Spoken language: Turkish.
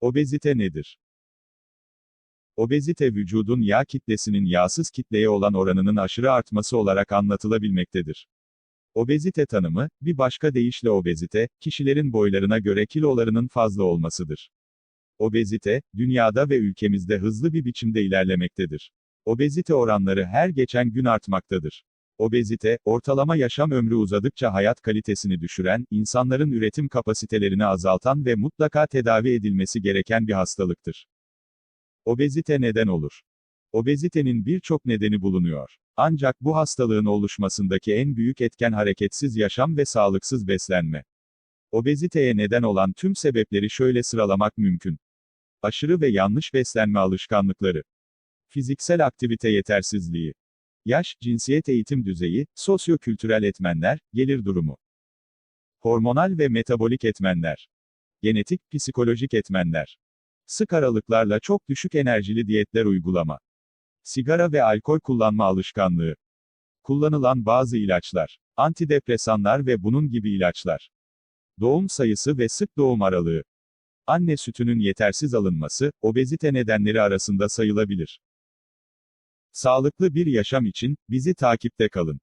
Obezite nedir? Obezite vücudun yağ kitlesinin yağsız kitleye olan oranının aşırı artması olarak anlatılabilmektedir. Obezite tanımı, bir başka deyişle obezite, kişilerin boylarına göre kilolarının fazla olmasıdır. Obezite, dünyada ve ülkemizde hızlı bir biçimde ilerlemektedir. Obezite oranları her geçen gün artmaktadır. Obezite, ortalama yaşam ömrü uzadıkça hayat kalitesini düşüren, insanların üretim kapasitelerini azaltan ve mutlaka tedavi edilmesi gereken bir hastalıktır. Obezite neden olur? Obezitenin birçok nedeni bulunuyor. Ancak bu hastalığın oluşmasındaki en büyük etken hareketsiz yaşam ve sağlıksız beslenme. Obeziteye neden olan tüm sebepleri şöyle sıralamak mümkün. Aşırı ve yanlış beslenme alışkanlıkları. Fiziksel aktivite yetersizliği. Yaş, cinsiyet eğitim düzeyi, sosyo-kültürel etmenler, gelir durumu. Hormonal ve metabolik etmenler. Genetik, psikolojik etmenler. Sık aralıklarla çok düşük enerjili diyetler uygulama. Sigara ve alkol kullanma alışkanlığı. Kullanılan bazı ilaçlar. Antidepresanlar ve bunun gibi ilaçlar. Doğum sayısı ve sık doğum aralığı. Anne sütünün yetersiz alınması, obezite nedenleri arasında sayılabilir. Sağlıklı bir yaşam için, bizi takipte kalın.